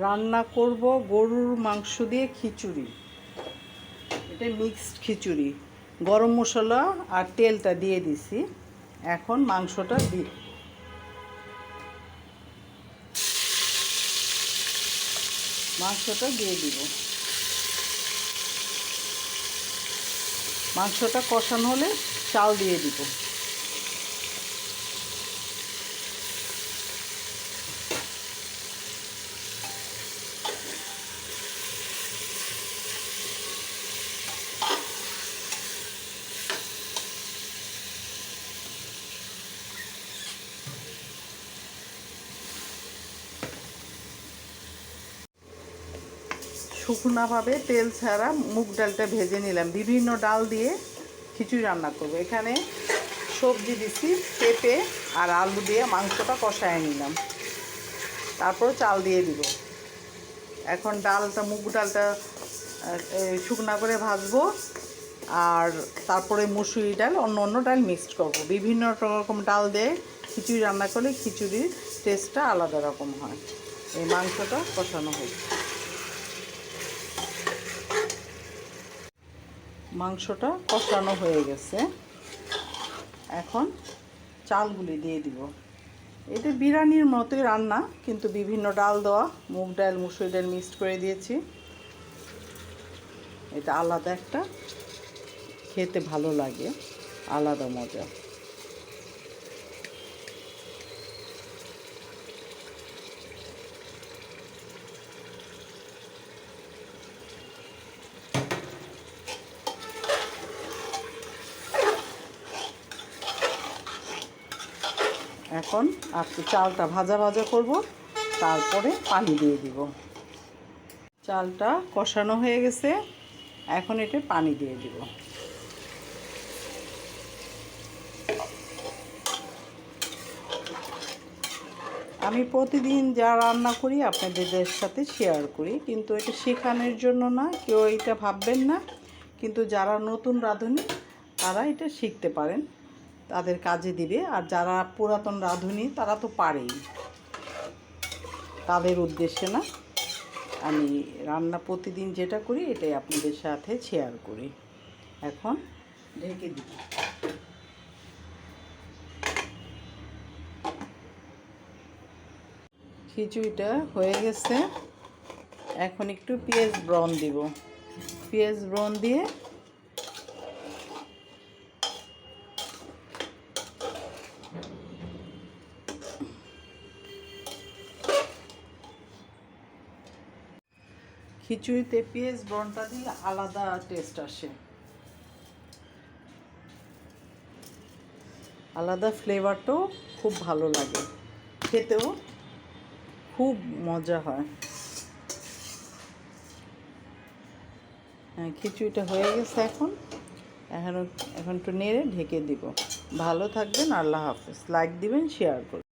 রান্না করব গরুর মাংস দিয়ে খিচুড়ি। এটা মিক্সড খিচুড়ি। গরম মশলা আর তেলটা দিয়ে দিছি। এখন মাংসটা দি মাংসটা দিয়ে দিব। মাংসটা কষানো হলে চাল দিয়ে দিব। শুকনাভাবে তেল ছাড়া মুগ ডালটা ভেজে নিলাম। বিভিন্ন ডাল দিয়ে খিচুড়ি রান্না করব। এখানে সবজি দিছি, পেঁপে আর আলু দিয়ে মাংসটা কষায় নিলাম। তারপর চাল দিয়ে দিব। এখন ডালটা, মুগ ডালটা শুকনা করে ভাজবো আর তারপরে মুসুরি ডাল, অন্য অন্য ডাল মিক্সড করব। বিভিন্ন রকম ডাল দিয়ে খিচুড়ি রান্না করলে খিচুড়ির টেস্টটা আলাদা রকম হয়। এই মাংসটা কষানো হয়েছে। মাংসটা কষানো হয়ে গেছে। এখন চালগুলি দিয়ে দিব। এটা বিরিয়ানির মতোই রান্না, কিন্তু বিভিন্ন ডাল দেওয়া, মুগ ডাল, মুসুর ডাল মিক্সড করে দিয়েছি। এটা আলাদা একটা, খেতে ভালো লাগে, আলাদা মজা। এখন একটু চালটা ভাজা ভাজা করব, তারপরে পানি দিয়ে দিব। চালটা কষানো হয়ে গেছে, এখন এটা পানি দিয়ে দিব। আমি প্রতিদিন যা রান্না করি আপনাদের সাথে শেয়ার করি, কিন্তু এটা শেখানোর জন্য না, কেউ এটা ভাববেন না। কিন্তু যারা নতুন রাঁধুনি, তারা এটা শিখতে পারেন। তাদের কাজে দিবে। আর যারা পুরাতন রাঁধুনি, তারা তো পারেই। তাদের উদ্দেশ্যে না, আমি রান্না প্রতিদিন যেটা করি, এটাই আপনাদের সাথে শেয়ার করি। এখন ঢেকে দিব খিচুড়িটা হয়ে গেছে। এখন একটু পেঁয়াজ ব্রন দিব। পেঁয়াজ ব্রন দিয়ে খিচুড়িতে পেঁয়াজ ব্রনটা দিলে আলাদা টেস্ট আসে। আলাদা ফ্লেভারটাও খুব ভালো লাগে। খেতেও খুব মজা হয়। হ্যাঁ খিচুড়িটা হয়ে গেছে এখন। এখন এখন একটু নেড়ে ঢেকে দিব। ভালো থাকবেন, আল্লাহ হাফেজ। লাইক দিবেন শেয়ার করবেন।